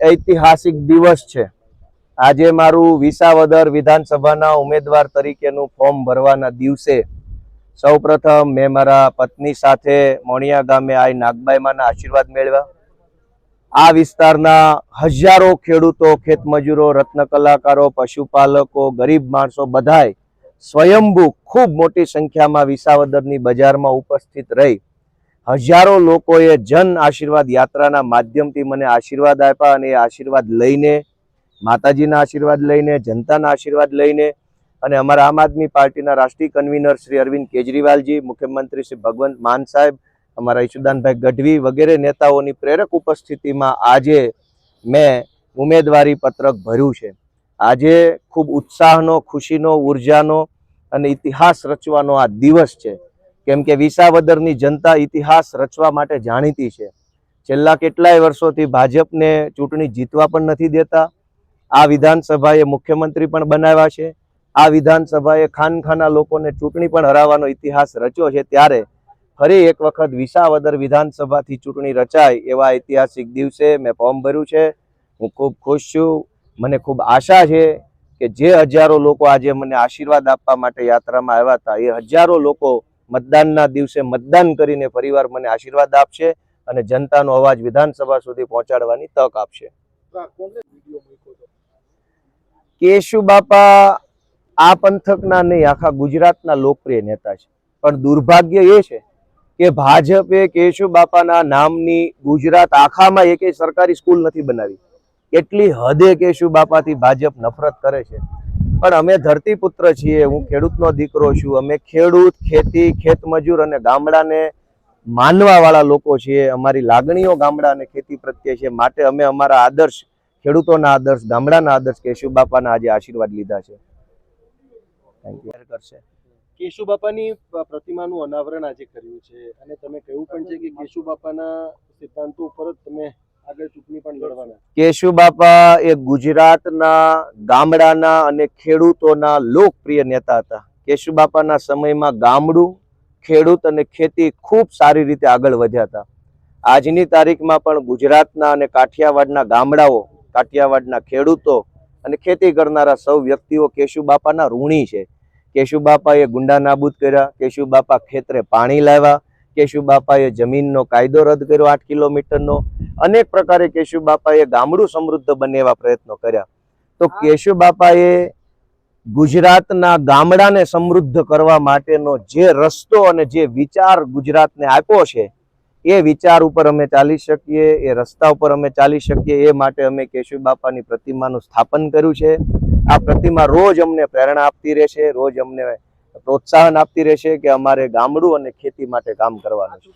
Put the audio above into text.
ઐતિહાસિક દિવસ છે. આજે મારું વિસાવદર વિધાનસભાના ઉમેદવાર તરીકેનું ફોર્મ ભરવાના દિવસે સૌપ્રથમ મેં મારા પત્ની સાથે મોણિયા ગામે આઈ નાગબાઈમાના આશીર્વાદ મેળવ્યા. આ વિસ્તારના હજારો ખેડૂતો, ખેતમજૂરો, રત્ન કલાકારો, પશુપાલકો, ગરીબ માણસો બધાય સ્વયંભૂ ખૂબ મોટી સંખ્યામાં વિસાવદરની બજારમાં ઉપસ્થિત રહી. હજારો લોકોએ જન આશીર્વાદ યાત્રાના માધ્યમથી મને આશીર્વાદ આપ્યા અને એ આશીર્વાદ લઈને, માતાજીના આશીર્વાદ લઈને, જનતાના આશીર્વાદ લઈને અને અમારા આમ આદમી પાર્ટીના રાષ્ટ્રીય કન્વીનર શ્રી અરવિંદ કેજરીવાલજી, મુખ્યમંત્રી શ્રી ભગવંત માન સાહેબ, અમારા ઈશુદાનભાઈ ગઢવી વગેરે નેતાઓની પ્રેરક ઉપસ્થિતિમાં આજે મેં ઉમેદવારી પત્રક ભર્યું છે. આજે ખૂબ ઉત્સાહનો, ખુશીનો, ઉર્જાનો અને ઇતિહાસ રચવાનો આ દિવસ છે. કેમ કે વિસાવદરની જનતા ઇતિહાસ રચવા માટે જાણીતી છે. છેલ્લા કેટલાય વર્ષોથી ભાજપને ચૂંટણી જીતવા પણ નથી દેતા. આ વિધાનસભાએ મુખ્યમંત્રી પણ બનાવ્યા છે. આ વિધાનસભાએ ખાનખાના લોકોને ચૂંટણી પણ હરાવવાનો ઇતિહાસ રચ્યો છે. ત્યારે ફરી એક વખત વિસાવદર વિધાનસભાથી ચૂંટણી રચાય એવા ઐતિહાસિક દિવસે મેં ફોર્મ ભર્યું છે. હું ખૂબ ખુશ છું. મને ખૂબ આશા છે કે જે હજારો લોકો આજે મને આશીર્વાદ આપવા માટે યાત્રામાં આવ્યા હતા, એ હજારો લોકો મતદાનના દિવસે મતદાન કરીને પરિવાર મને આશીર્વાદ આપશે અને જનતાનો અવાજ વિધાનસભા સુધી પહોંચાડવાની તક આપશે. કેશુ બાપા આ પંથકના નહીં, આખા ગુજરાતના લોકપ્રિય નેતા છે. પણ દુર્ભાગ્ય એ છે કે ભાજપે કેશુ બાપાના નામની ગુજરાત આખામાં એકેય સરકારી સ્કૂલ નથી બનાવી. કેટલી હદે કેશુ બાપાથી ભાજપ નફરત કરે છે. પણ અમે ધરતીપુત્ર છીએ હું ખેડૂતનો દીકરો છું. અમે ખેડૂત ખેતી ખેતમજૂર અને ગામડાને માનવાવાળા લોકો છીએ. અમારી લાગણીઓ ગામડા અને ખેતી પ્રત્યે છે. માટે અમે અમારા આદર્શ ખેડૂતોના આદર્શ ગામડાના આદર્શ કેશુબાપાના આજે આશીર્વાદ લીધા છે. થેન્ક યુ કરશે. કેશુ બાપાની પ્રતિમાનું અનાવરણ આજે કર્યું છે. અને તમે કહ્યું પણ છે કે કેશુ બાપાના સિદ્ધાંતો ઉપર જ તમે કેશુ બાપા એ ગુજરાતના ગામડાના અને ખેડૂતોના લોકપ્રિય નેતા હતા. કેશુ બાપાના સમયમાં ગામડું, ખેડૂત અને ખેતી ખૂબ સારી રીતે આગળ વધ્યા હતા. આજની તારીખમાં પણ ગુજરાતના અને કાઠિયાવાડના ગામડાઓ, કાઠિયાવાડના ખેડૂતો અને ખેતી કરનારા સૌ વ્યક્તિઓ કેશુ બાપાના ઋણી છે. કેશુ બાપાએ ગુંડા નાબૂદ કર્યા કેશુ બાપા ખેતરે પાણી લાવ્યા કેશુ બાપાએ જમીનનો કાયદો રદ કર્યો આઠ કિલોમીટરનો. અનેક પ્રકારે કેશુ બાપાએ ગામડું સમૃદ્ધ બને એવા પ્રયત્નો કર્યા. તો કેશુ બાપાએ ગુજરાતના ગામડાને સમૃદ્ધ કરવા માટેનો જે રસ્તો અને જે વિચાર ગુજરાતને આપ્યો છે એ વિચાર ઉપર અમે ચાલી શકીએ એ રસ્તા ઉપર અમે ચાલી શકીએ એ માટે અમે કેશુ બાપાની પ્રતિમાનું સ્થાપન કર્યું છે. આ પ્રતિમા રોજ અમને પ્રેરણા આપતી રહેશે રોજ અમને પ્રોત્સાહન આપતી રહેશે કે અમારે ગામડું અને ખેતી માટે કામ કરવાનું છે.